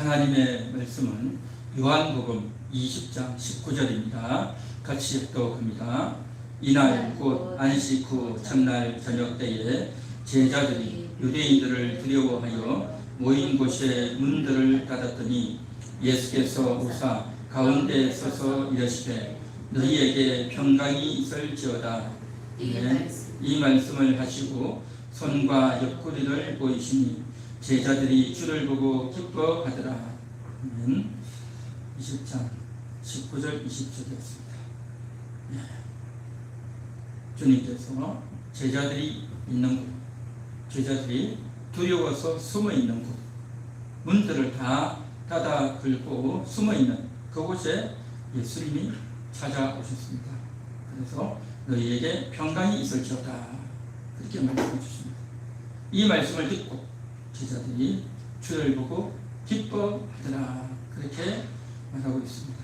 하나님의 말씀은 요한복음 20장 19절입니다. 같이 묵독합니다. 이날 곧 안식 후 첫날 저녁 때에 제자들이 유대인들을 두려워하여 모인 곳에 문들을 닫았더니 예수께서 오사 가운데 서서 이르시되 너희에게 평강이 있을지어다 네, 이 말씀을 하시고 손과 옆구리를 보이시니 제자들이 주를 보고 기뻐하더라. 아멘. 20장 19절 20절이었습니다. 네. 주님께서 제자들이 있는 곳, 제자들이 두려워서 숨어 있는 곳, 문들을 다 닫아 긁고 숨어 있는 그곳에 예수님이 찾아오셨습니다. 그래서 너희에게 평강이 있을지어다. 그렇게 말씀해 주십니다. 이 말씀을 듣고 제자들이 주를 보고 기뻐하더라. 그렇게 말하고 있습니다.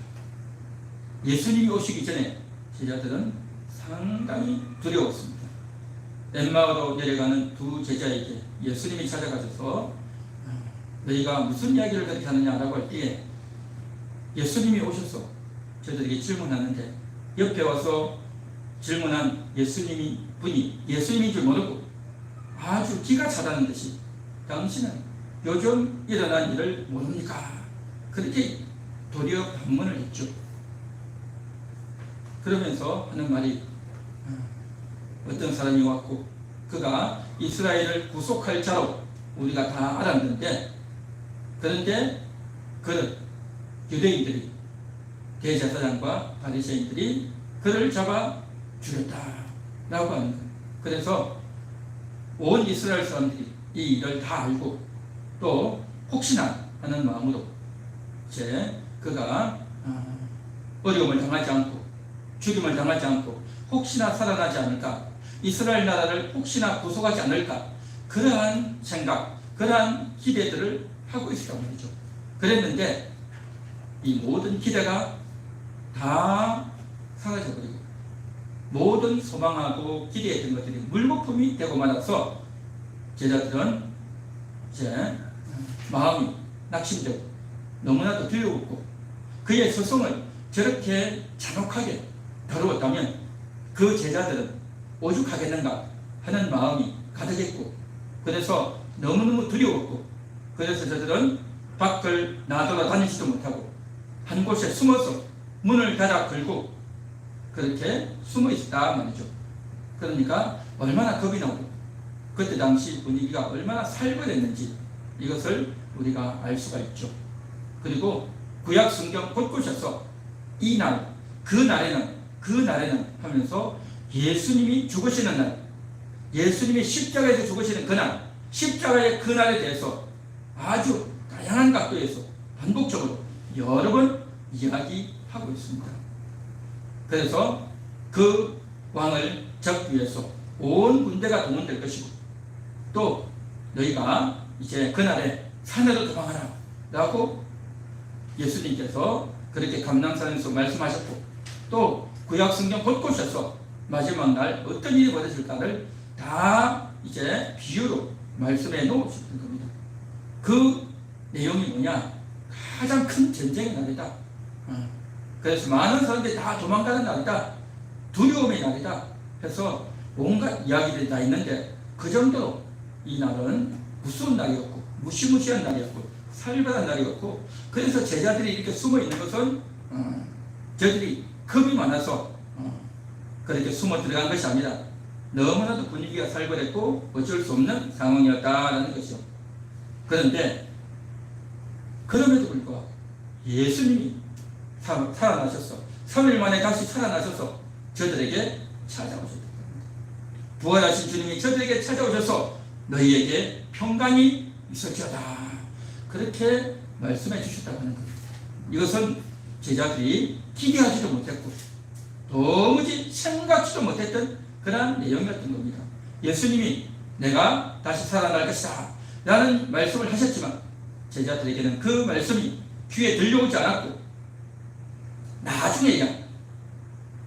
예수님이 오시기 전에 제자들은 상당히 두려웠습니다. 엠마오로 내려가는 두 제자에게 예수님이 찾아가셔서 너희가 무슨 이야기를 그렇게 하느냐라고 할 때에 예수님이 오셔서 저들에게 질문하는데 옆에 와서 질문한 예수님이 분이 예수님인 줄 모르고 아주 기가 차다는 듯이 당신은 요즘 일어난 일을 모릅니까? 그렇게 도리어 반문을 했죠. 그러면서 하는 말이 어, 어떤 사람이 왔고 그가 이스라엘을 구속할 자로 우리가 다 알았는데 그런데 그는 유대인들이 대제사장과 바리새인들이 그를 잡아 죽였다라고 하는 거예요. 그래서 온 이스라엘 사람들이 이 일을 다 알고 또 혹시나 하는 마음으로 이제 그가 어, 어려움을 당하지 않고 죽임을 당하지 않고 혹시나 살아나지 않을까 이스라엘 나라를 혹시나 구속하지 않을까 그러한 생각 그러한 기대들을 하고 있었단 말이죠. 그랬는데 이 모든 기대가 다 사라져버리고 모든 소망하고 기대했던 것들이 물거품이 되고 말아서 제자들은 이제 마음이 낙심되고 너무나도 두려웠고 그의 스승을 저렇게 잔혹하게 다루었다면 그 제자들은 오죽하겠는가 하는 마음이 가득했고 그래서 너무너무 두려웠고 그래서 저들은 밖을 나돌아다니지도 못하고 한 곳에 숨어서 문을 닫아 걸고 그렇게 숨어 있다 말이죠. 그러니까 얼마나 겁이 나고 그때 당시 분위기가 얼마나 살벌했는지 이것을 우리가 알 수가 있죠. 그리고 구약 성경 곳곳에서 이 날, 그 날에는 그 날에는 하면서 예수님이 죽으시는 날, 예수님이 십자가에서 죽으시는 그날, 십자가의 그 날에 대해서 아주 다양한 각도에서 반복적으로 여러 번 이야기하고 있습니다. 그래서 그 왕을 잡기 위해서 온 군대가 동원될 것이고 또 너희가 이제 그날에 산으로 도망하라 라고 예수님께서 그렇게 감남산에서 말씀하셨고 또 구약 성경 곳곳에서 마지막 날 어떤 일이 벌어질까를 다 이제 비유로 말씀해 놓으셨던 겁니다. 그 내용이 뭐냐? 가장 큰 전쟁의 날이다. 어. 그래서 많은 사람들이 다 도망가는 날이다. 두려움의 날이다. 해서 온갖 이야기들이 다 있는데 그 정도로 이 날은 무서운 날이었고 무시무시한 날이었고 살벌한 날이었고 그래서 제자들이 이렇게 숨어 있는 것은 어, 저들이 겁이 많아서 어, 그렇게 숨어 들어간 것이 아니라 너무나도 분위기가 살벌했고 어쩔 수 없는 상황이었다라는 것이죠. 그런데 그럼에도 불구하고 예수님이 사, 살아나셔서 3일 만에 다시 살아나셔서 저들에게 찾아오셨다. 부활하신 주님이 저들에게 찾아오셔서 너희에게 평강이 있을지어다. 그렇게 말씀해 주셨다고 하는 겁니다. 이것은 제자들이 기대하지도 못했고 도무지 생각지도 못했던 그러한 내용이었던 겁니다. 예수님이 내가 다시 살아날 것이다. 라는 말씀을 하셨지만 제자들에게는 그 말씀이 귀에 들려오지 않았고 나중에야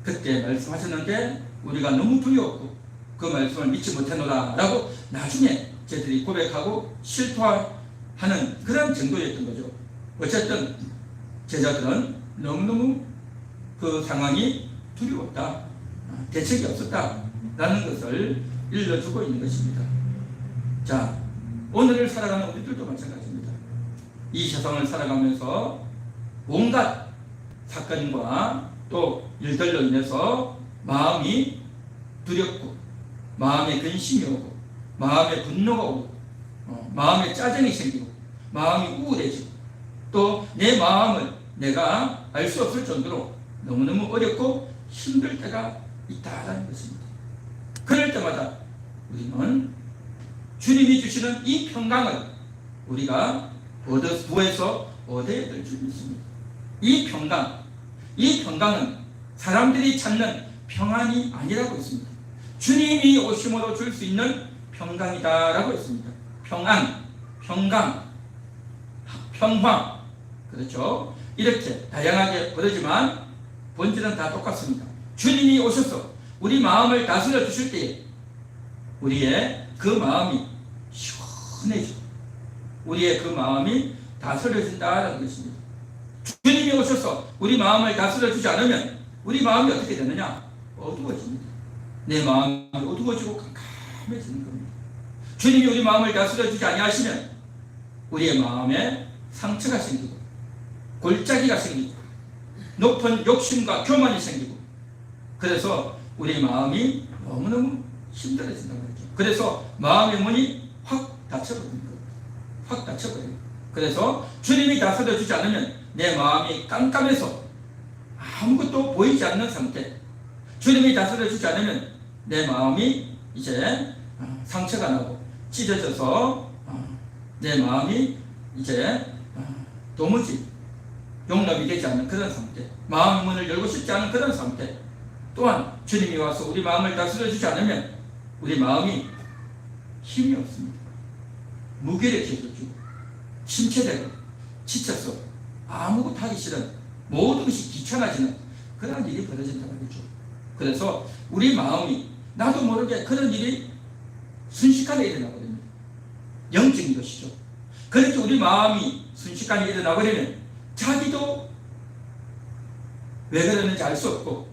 그때 말씀하셨는데 우리가 너무 두려웠고 그 말씀을 믿지 못했노라 라고 나중에 저들이 고백하고 실토하는 그런 정도였던 거죠. 어쨌든 제자들은 너무너무 그 상황이 두려웠다. 아, 대책이 없었다 라는 것을 일러주고 있는 것입니다. 자, 오늘을 살아가는 우리들도 마찬가지입니다. 이 세상을 살아가면서 온갖 사건과 또 일들로 인해서 마음이 두렵고 마음에 근심이 오고 마음에 분노가 오고 어, 마음에 짜증이 생기고 마음이 우울해지고 또 내 마음을 내가 알 수 없을 정도로 너무너무 어렵고 힘들 때가 있다라는 것입니다. 그럴 때마다 우리는 주님이 주시는 이 평강을 우리가 얻어 구해서 얻어야 될 줄 믿습니다. 이 평강, 이 평강은 사람들이 찾는 평안이 아니라고 했습니다. 주님이 오심으로 줄 수 있는 평강이다라고 했습니다. 평안, 평강, 평화, 그렇죠? 이렇게 다양하게 부르지만 본질은 다 똑같습니다. 주님이 오셔서 우리 마음을 다스려 주실 때에 우리의 그 마음이 시원해지고 우리의 그 마음이 다스려진다는 것입니다. 주님이 오셔서 우리 마음을 다스려 주지 않으면 우리 마음이 어떻게 되느냐? 어두워집니다. 내 마음이 어두워지고 깜깜해지는 겁니다. 주님이 우리 마음을 다스려 주지 아니하시면 우리의 마음에 상처가 생기고 골짜기가 생기고 높은 욕심과 교만이 생기고 그래서 우리 마음이 너무너무 힘들어진다고 그랬죠. 그래서 마음의 문이 확 거예요. 확 닫혀버려요. 그래서 주님이 다스려 주지 않으면 내 마음이 깜깜해서 아무것도 보이지 않는 상태. 주님이 다스려 주지 않으면 내 마음이 이제 어, 상처가 나고 찢어져서 어, 내 마음이 이제 어, 도무지 용납이 되지 않는 그런 상태. 마음의 문을 열고 싶지 않은 그런 상태. 또한 주님이 와서 우리 마음을 다스려 주지 않으면 우리 마음이 힘이 없습니다. 무기력해지고 침체되고 지쳐서 아무것도 하기 싫은 모든 것이 귀찮아지는 그런 일이 벌어진다고 하죠. 그래서 우리 마음이 나도 모르게 그런 일이 순식간에 일어나거든요. 영적인 것이죠. 그렇게 우리 마음이 순식간에 일어나버리면 자기도 왜 그러는지 알 수 없고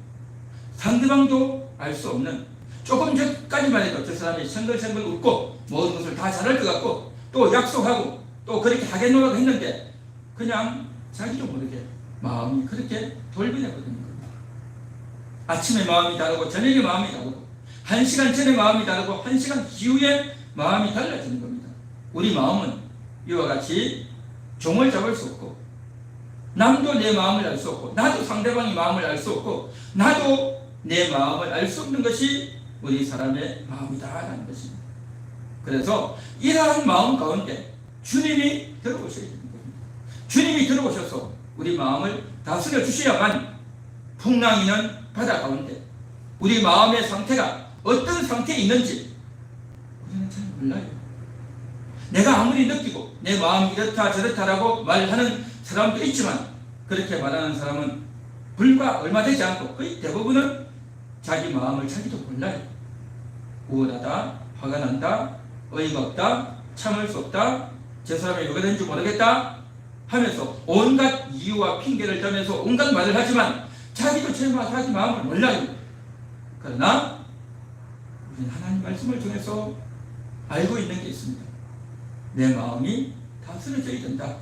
상대방도 알 수 없는 조금 전까지만 해도 저 사람이 생글생글 웃고 모든 것을 다 잘할 것 같고 또 약속하고 또 그렇게 하겠노라고 했는데 그냥 자기도 모르게 마음이 그렇게 겁니다. 아침에 마음이 다르고 저녁에 마음이 다르고 한 시간 전에 마음이 다르고 한 시간 이후에 마음이 달라지는 겁니다. 우리 마음은 이와 같이 종을 잡을 수 없고 남도 내 마음을 알 수 없고 나도 상대방의 마음을 알 수 없고 나도 내 마음을 알 수 없는 것이 우리 사람의 마음이다라는 것입니다. 그래서 이러한 마음 가운데 주님이 들어오셔야 됩니다. 주님이 들어오셔서 우리 마음을 다스려 주셔야만 풍랑이는 바다 가운데 우리 마음의 상태가 어떤 상태에 있는지 우리는 잘 몰라요. 내가 아무리 느끼고 내 마음이 이렇다 저렇다라고 말하는 사람도 있지만 그렇게 말하는 사람은 불과 얼마 되지 않고 거의 대부분은 자기 마음을 자기도 몰라요. 우울하다, 화가 난다, 어이가 없다, 참을 수 없다, 제 사람이 왜 그런지 모르겠다 하면서 온갖 이유와 핑계를 대면서 온갖 말을 하지만 자기도 제 마- 자기 마음을 몰라요. 그러나 우리는 하나님 말씀을 통해서 알고 있는 게 있습니다. 내 마음이 다스려져야 된다.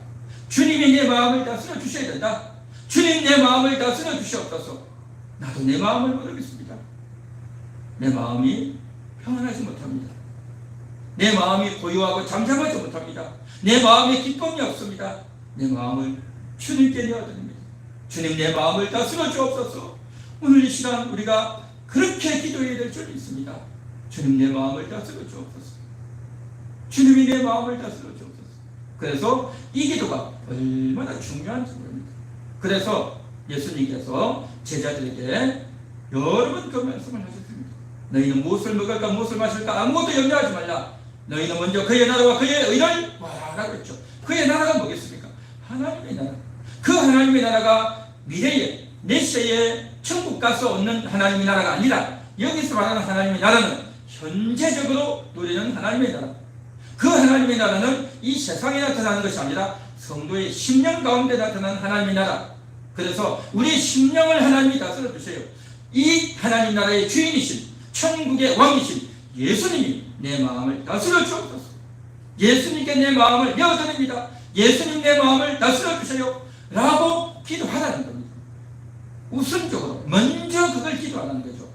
주님이 내 마음을 다스려 주셔야 된다. 주님 내 마음을 다스려 주시옵소서. 나도 내 마음을 모르겠습니다. 내 마음이 평안하지 못합니다. 내 마음이 고요하고 잠잠하지 못합니다. 내 마음에 기쁨이 없습니다. 내 마음을 주님께 내어드립니다. 주님 내 마음을 다스려 주옵소서. 오늘 이 시간 우리가 그렇게 기도해야 될 줄 믿습니다. 주님 내 마음을 다스려 주옵소서. 주님이 내 마음을 다스려 주옵소서. 그래서 이 기도가 얼마나 중요한지 모릅니다. 그래서 예수님께서 제자들에게 여러 번 그 말씀을 하셨습니다. 너희는 무엇을 먹을까 무엇을 마실까 아무것도 염려하지 말라. 너희는 먼저 그의 나라와 그의 의를 구하라고 했죠. 그의 나라가 뭐겠습니까? 하나님의 나라. 그 하나님의 나라가 미래에 내세에 천국 가서 얻는 하나님의 나라가 아니라 여기서 말하는 하나님의 나라는 현재적으로 누리는 하나님의 나라. 그 하나님의 나라는 이 세상에 나타나는 것이 아니라 성도의 심령 가운데 나타난 하나님의 나라. 그래서 우리 심령을 하나님이 다스려 주세요. 이 하나님 나라의 주인이신 천국의 왕이신 예수님이 내 마음을 다스려 주옵소서. 예수님께 내 마음을 내어드립니다. 예수님 내 마음을 다스려 주세요. 라고 기도하라는 겁니다. 우선적으로 먼저 그걸 기도하는 거죠.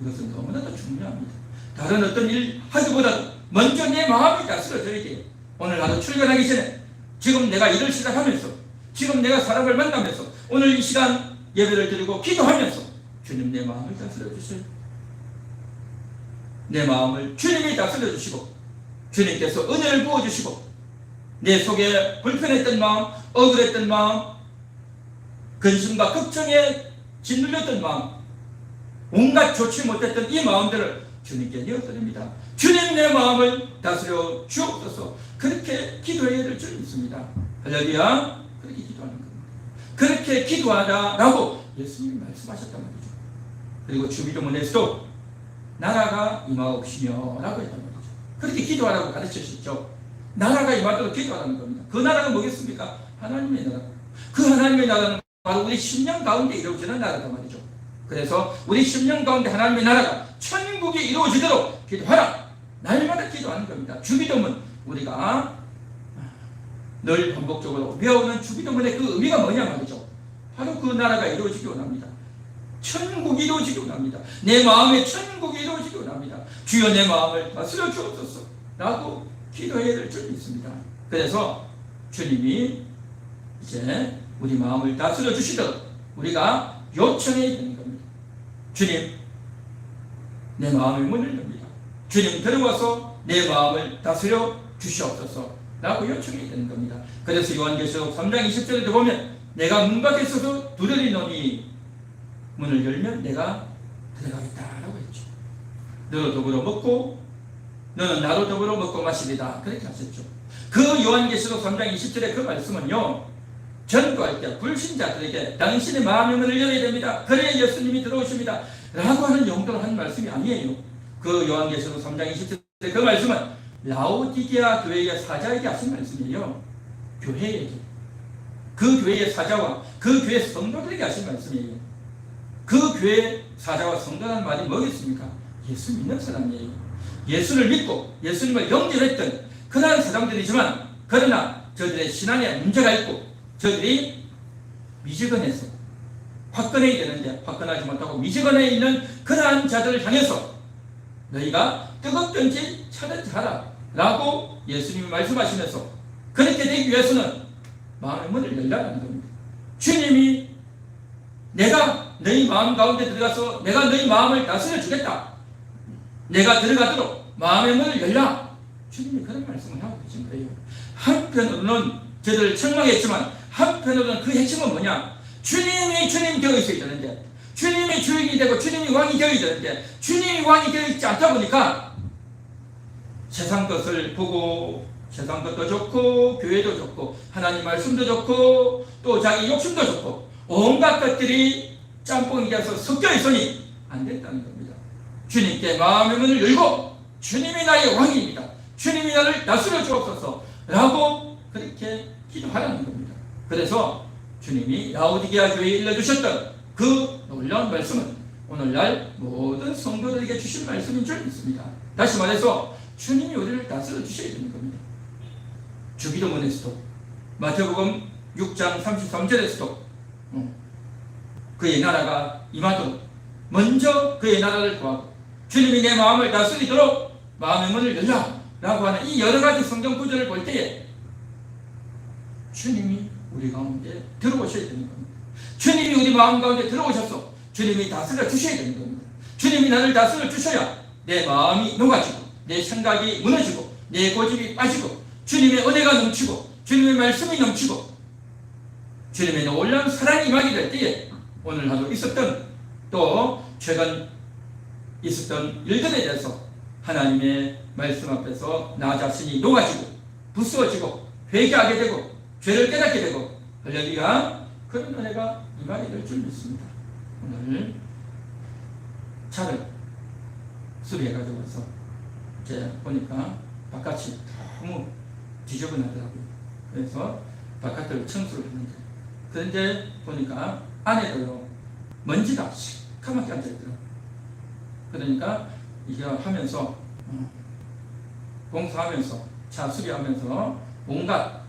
이것은 너무나도 중요합니다. 다른 어떤 일 하기보다도 먼저 내 마음이 다스려져야 돼요. 오늘 나도 출근하기 전에 지금 내가 일을 시작하면서 지금 내가 사람을 만나면서 오늘 이 시간 예배를 드리고 기도하면서 주님 내 마음을 다스려 주세요. 내 마음을 주님이 다스려 주시고 주님께서 은혜를 부어 주시고 내 속에 불편했던 마음, 억울했던 마음, 근심과 걱정에 짓눌렸던 마음, 온갖 좋지 못했던 이 마음들을 주님께 내어드립니다. 주님 내 마음을 다스려 주옵소서. 그렇게 기도해야 될 줄 믿습니다. 할렐루야. 그렇게 기도하는 겁니다. 그렇게 기도하라라고 예수님이 말씀하셨단 말이죠. 그리고 주비도문에서도 나라가 임하옵시며 라고 했단 말이죠. 그렇게 기도하라고 가르치셨죠. 나라가 임하도록 기도하라는 겁니다. 그 나라가 뭐겠습니까? 하나님의 나라. 그 하나님의 나라는 바로 우리 심령 가운데 이루어지는 나라단 말이죠. 그래서 우리 심령 가운데 하나님의 나라가 천국이 이루어지도록 기도하라. 날마다 기도하는 겁니다. 주기도문 우리가 늘 반복적으로 배우는 주기도문의 그 의미가 뭐냐 말이죠. 바로 그 나라가 이루어지기 원합니다. 천국이 이루어지기 원합니다. 내 마음에 천국이 이루어지기 원합니다. 주여 내 마음을 다스려 주옵소서. 라고 기도해야 될줄 믿습니다. 그래서 주님이 이제 우리 마음을 다스려 주시도록 우리가 요청해야 되는 겁니다. 주님, 내 마음의 문을 엽니다. 주님 들어와서 내 마음을 다스려 주시옵소서. 라고 요청해야 되는 겁니다. 그래서 요한계시록 3장 20절에 보면 내가 문 밖에 서서 두드리노니 문을 열면 내가 들어가겠다라고 했죠. 너로 더불어 먹고 너는 나로 더불어 먹고 마시리다. 그렇게 하셨죠. 그 요한계시록 3장 20절의 그 말씀은요. 때 불신자들에게 당신의 마음의 문을 열어야 됩니다. 그래야 예수님이 들어오십니다. 라고 하는 용도로 한 말씀이 아니에요. 그 요한계시록 3장 20절의 그 말씀은 라오디게아 교회의 사자에게 하신 말씀이에요. 교회에게. 그 교회의 사자와 그 교회 성도들에게 하신 말씀이에요. 그 교회 사자와 성도라는 말이 뭐겠습니까? 예수 믿는 사람이에요. 예수를 믿고 예수님을 영접했던 그러한 사람들이지만 그러나 저들의 신앙에 문제가 있고 저들이 미지근해서 화끈해야 되는데 화끈하지 못하고 미지근해 있는 그러한 자들을 향해서 너희가 뜨겁든지 차든지 하라 라고 예수님이 말씀하시면서 그렇게 되기 위해서는 마음의 문을 열라는 겁니다. 주님이 내가 너희 마음 가운데 들어가서 내가 너희 마음을 다스려 주겠다. 내가 들어가도록 마음의 문을 열라. 주님이 그런 말씀을 하고 계신 거예요. 한편으로는 저들을 책망했지만 한편으로는 그 핵심은 뭐냐? 주님이 주님 되어 있어야 되는데 주님이 주인이 되고 주님이 왕이 되어야 되는데 주님이 왕이 되어 있지 않다 보니까 세상 것을 보고 세상 것도 좋고 교회도 좋고 하나님 말씀도 좋고 또 자기 욕심도 좋고 온갖 것들이 짬뽕이 돼서 섞여 있으니 안 된다는 겁니다. 주님께 마음의 문을 열고 주님이 나의 왕입니다. 주님이 나를 다스려 주옵소서 라고 그렇게 기도하라는 겁니다. 그래서 주님이 라오디게아 교회에 일러주셨던 그 놀라운 말씀은 오늘날 모든 성도들에게 주신 말씀인 줄 믿습니다. 다시 말해서 주님이 우리를 다스려 주셔야 되는 겁니다. 주기도문에서도 마태복음 6장 33절에서도 어, 그의 나라가 임하도록 먼저 그의 나라를 구하고 주님이 내 마음을 다스리도록 마음의 문을 열라 라고 하는 이 여러 가지 성경 구절을 볼 때에 주님이 우리 가운데 들어오셔야 되는 겁니다. 주님이 우리 마음 가운데 들어오셔서 주님이 다스려 주셔야 되는 겁니다. 주님이 나를 다스려 주셔야 내 마음이 녹아지고 내 생각이 무너지고 내 고집이 빠지고 주님의 은혜가 넘치고 주님의 말씀이 넘치고 주님의 놀라운 사랑이 임하게 될 때에 오늘 하루 있었던 또 최근 있었던 일들에 대해서 하나님의 말씀 앞에서 나 자신이 녹아지고 부스워지고 회개하게 되고 죄를 깨닫게 되고 할렐루야 그런 은혜가 임하게 될줄 믿습니다. 오늘 차를 수리해 가지고 와서 이제 보니까 바깥이 너무 지저분하더라고요. 그래서 바깥을 청소를 했는데 그런데 보니까 안에도요 먼지가 시커멓게 앉아있더라고요. 그러니까 이게 하면서 어, 공사하면서 차 수리하면서 온갖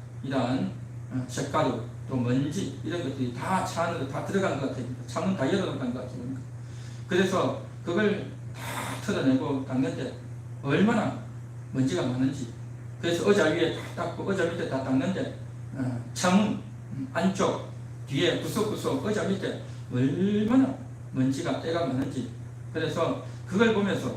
어, 쇳가루 또 먼지 이런 것들이 다 차 안으로 다 들어간 것 같아요. 창문 다 열어놓은 것 같아요. 그래서 그걸 다 털어내고 닦는데 얼마나 먼지가 많은지 그래서 의자 위에 다 닦고 의자 밑에 다 닦는데 어, 창문 안쪽 뒤에 구석구석 의자 밑에 얼마나 먼지가 때가 많은지 그래서 그걸 보면서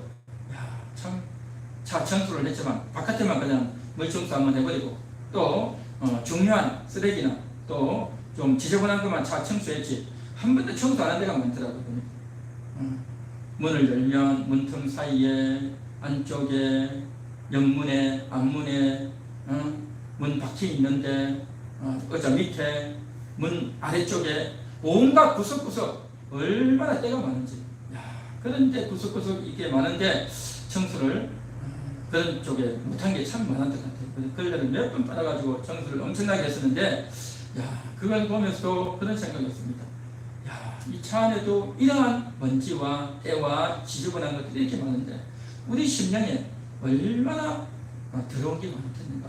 야 참차 청소를 했지만 바깥에만 그냥 물청소 한번 해버리고 또 어, 중요한 쓰레기나 또 좀 지저분한 것만 차 청소했지 한 번도 청소 안 한 데가 많더라고요. 어, 문을 열면 문틈 사이에 안쪽에 옆문에 앞문에 어, 문 밖에 있는데 어, 의자 밑에 문 아래쪽에 온갖 구석구석 얼마나 때가 많은지 야, 그런데 구석구석 이게 많은데 청소를 어, 그런 쪽에 못한 게 참 많은 것 같아요. 그래서 몇번 받아가지고 청소를 엄청나게 했었는데 야 그걸 보면서 그런 생각이었습니다. 야, 이 차 안에도 이러한 먼지와 때와 지저분한 것들이 이렇게 많은데 우리 심령에 얼마나 어, 더러운 게 많겠는가.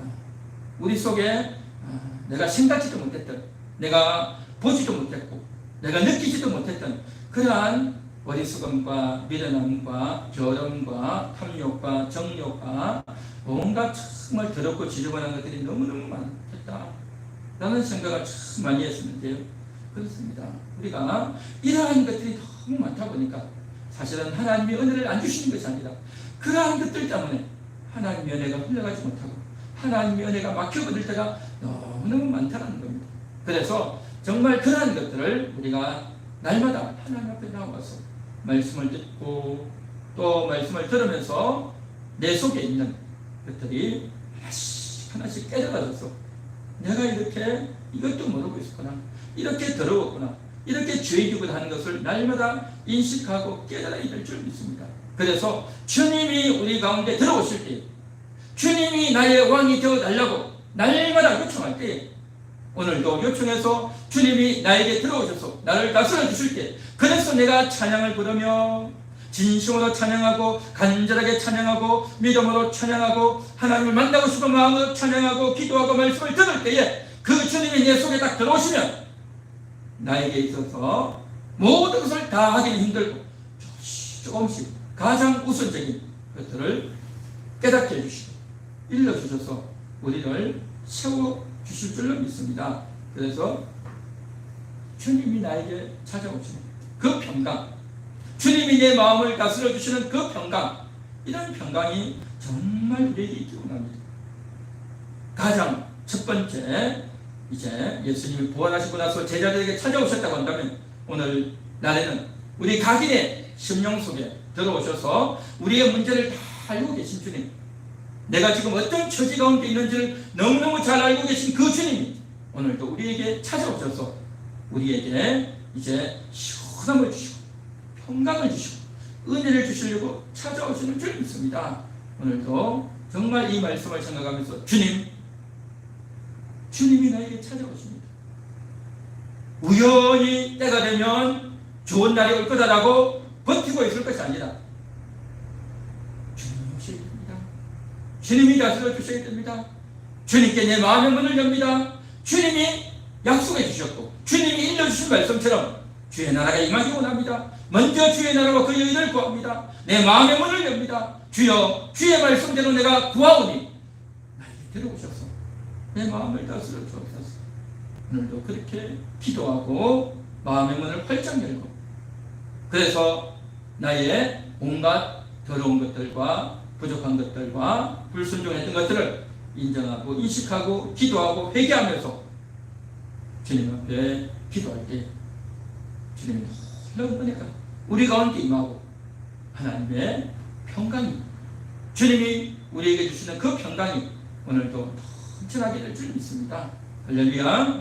우리 속에 어, 내가 생각지도 못했던, 내가 보지도 못했고, 내가 느끼지도 못했던 그러한 어리석음과 미련함과 결함과 탐욕과 정욕과 온갖 정말 더럽고 지저분한 것들이 너무너무 많겠다. 라는 생각을 참 많이 했었는데요. 그렇습니다. 우리가 이러한 것들이 너무 많다 보니까 사실은 하나님의 은혜를 안 주시는 것이 아니라 그러한 것들 때문에 하나님의 은혜가 흘러가지 못하고 하나님의 은혜가 막혀버릴 때가 너무너무 많다는 겁니다. 그래서 정말 그러한 것들을 우리가 날마다 하나님 앞에 나와서 말씀을 듣고 또 말씀을 들으면서 내 속에 있는 것들이 하나씩 하나씩 깨달아져서 내가 이렇게 이것도 모르고 있었구나. 이렇게 더러웠구나. 이렇게 죄지고 하는 것을 날마다 인식하고 깨달아야 될 줄 믿습니다. 그래서 주님이 우리 가운데 들어오실 때, 주님이 나의 왕이 되어 달라고 날마다 요청할 때, 오늘도 요청해서 주님이 나에게 들어오셔서 나를 다스려 주실 때, 그래서 내가 찬양을 부르며 진심으로 찬양하고 간절하게 찬양하고 믿음으로 찬양하고 하나님을 만나고 싶은 마음으로 찬양하고 기도하고 말씀을 들을 때에 그 주님이 내 속에 딱 들어오시면 나에게 있어서 모든 것을 다 하기는 힘들고 조금씩 가장 우선적인 것들을 깨닫게 해주시고 일러주셔서 우리를 세워주실 줄로 믿습니다. 그래서 주님이 나에게 찾아오시는 그 평강 주님이 내 마음을 다스려 주시는 그 평강, 이런 평강이 정말 우리에게 있기 원합니다. 가장 첫 번째, 이제 예수님이 부활하시고 나서 제자들에게 찾아오셨다고 한다면 오늘 날에는 우리 각인의 심령 속에 들어오셔서 우리의 문제를 다 알고 계신 주님, 내가 지금 어떤 처지 가운데 있는지를 너무너무 잘 알고 계신 그 주님이 오늘도 우리에게 찾아오셔서 우리에게 이제 시원함을 주시고 평강을 주시고 은혜를 주시려고 찾아오시는 줄 믿습니다. 오늘도 정말 이 말씀을 생각하면서 주님, 주님이 나에게 찾아오십니다. 우연히 때가 되면 좋은 날이 올 거다라고 버티고 있을 것이 아니라 주님이 오셔야 됩니다. 주님이 다스려 주셔야 됩니다. 주님께 내 마음의 문을 엽니다. 주님이 약속해 주셨고 주님이 일러주신 말씀처럼 주의 나라가 임하기 원합니다. 먼저 주의 나라와 그의 의를 구합니다. 내 마음의 문을 엽니다. 주여 주의 말씀대로 내가 구하오니 나에게 들어오셔서 내 마음을 다스려 주옵소서. 오늘도 그렇게 기도하고 마음의 문을 활짝 열고 그래서 나의 온갖 더러운 것들과 부족한 것들과 불순종했던 것들을 인정하고 인식하고 기도하고 회개하면서 주님 앞에 기도할 때 주님이 놀라운 은혜가 우리 가운데 임하고 하나님의 평강이 주님이 우리에게 주시는 그 평강이 오늘도 넘쳐나게 될 줄 믿습니다. 할렐루야.